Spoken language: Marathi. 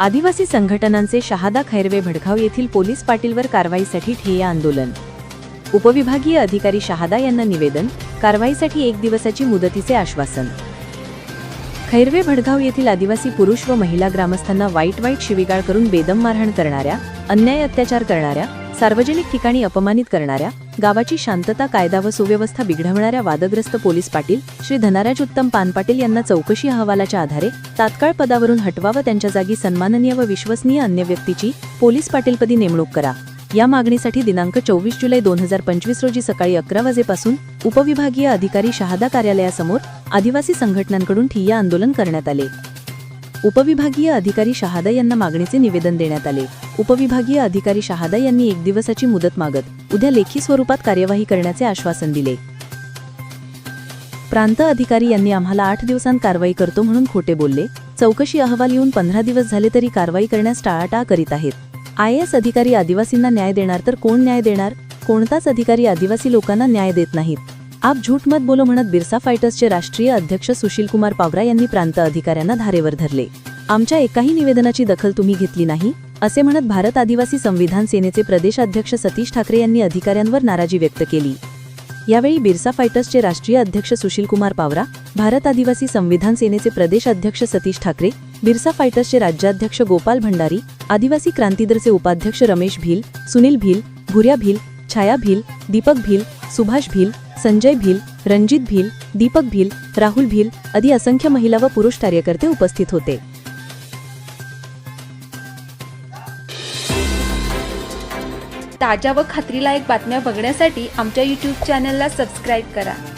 आदिवासी संघटनांचे शहादा खैरवे भडगाव येथील पोलीस पाटीलवर कारवाईसाठी ठिय्या आंदोलन. उपविभागीय अधिकारी शहादा यांना निवेदन कारवाईसाठी एक दिवसाची मुदतीचे आश्वासन. खैरवे भडगाव येथील आदिवासी पुरुष व महिला ग्रामस्थांना वाईट वाईट शिवीगाळ करून बेदम मारहाण करणाऱ्या अन्याय अत्याचार करणाऱ्या सार्वजनिक ठिकाणी अपमानित करणाऱ्या गावाची शांतता कायदा व सुव्यवस्था बिघडवणाऱ्या वादग्रस्त पोलीस पाटील श्री धनाराज उत्तम पानपाटील यांना चौकशी अहवालाच्या आधारे तात्काळ पदावरून हटवा व त्यांच्या जागी सन्माननीय व विश्वसनीय अन्य व्यक्तीची पोलीस पाटीलपदी नेमणूक करा. या मागणीसाठी दिनांक चोवीस जुलै दोन हजार पंचवीस रोजी सकाळी अकरा वाजेपासून उपविभागीय अधिकारी शहादा कार्यालयासमोर आदिवासी संघटनांकडून ठिय्या आंदोलन करण्यात आले. उपविभागीय अधिकारी शहादा यांना मागणीचे निवेदन देण्यात आले. उपविभागीय अधिकारी शहादा यांनी एक दिवसाची मुदत मागत उद्या लेखी स्वरूपात कार्यवाही करण्याचे आश्वासन दिले. प्रांत अधिकारी यांनी आम्हाला आठ दिवसांत कारवाई करतो म्हणून खोटे बोलले. चौकशी अहवाल येऊन पंधरा दिवस झाले तरी कारवाई करण्यास टाळाटाळ करीत आहेत. आय एस अधिकारी आदिवासींना न्याय देणार तर कोण न्याय देणार? कोणताच अधिकारी आदिवासी लोकांना न्याय देत नाहीत. आप झूठ मत बोलो म्हणत बिरसा फायटर्सचे राष्ट्रीय अध्यक्ष सुशील कुमार पावरा यांनी प्रांत अधिकाऱ्यांना धारेवर धरले. आमच्या एकाही निवेदनाची दखल तुम्ही घेतली नाही असे म्हणत भारत आदिवासी संविधान सेनेचे प्रदेशाध्यक्ष सतीश ठाकरे यांनी अधिकाऱ्यांवर नाराजी व्यक्त केली. यावेळी बिरसा फायटर्सचे राष्ट्रीय अध्यक्ष सुशील कुमार पावरा भारत आदिवासी संविधान सेनेचे प्रदेश अध्यक्ष सतीश ठाकरे बिरसा फायटर्सचे राज्याध्यक्ष गोपाल भंडारी आदिवासी क्रांतीदरचे उपाध्यक्ष रमेश भील सुनील भील भुर्या भील छाया भील दीपक भील सुभाष भील संजय भील रणजित भील दीपक भील राहुल भील आदी असंख्य महिला व पुरुष कार्यकर्ते उपस्थित होते. ताज्या व खात्रीलायक बातम्या बघण्यासाठी आमच्या यूट्यूब चॅनलला सबस्क्राईब करा.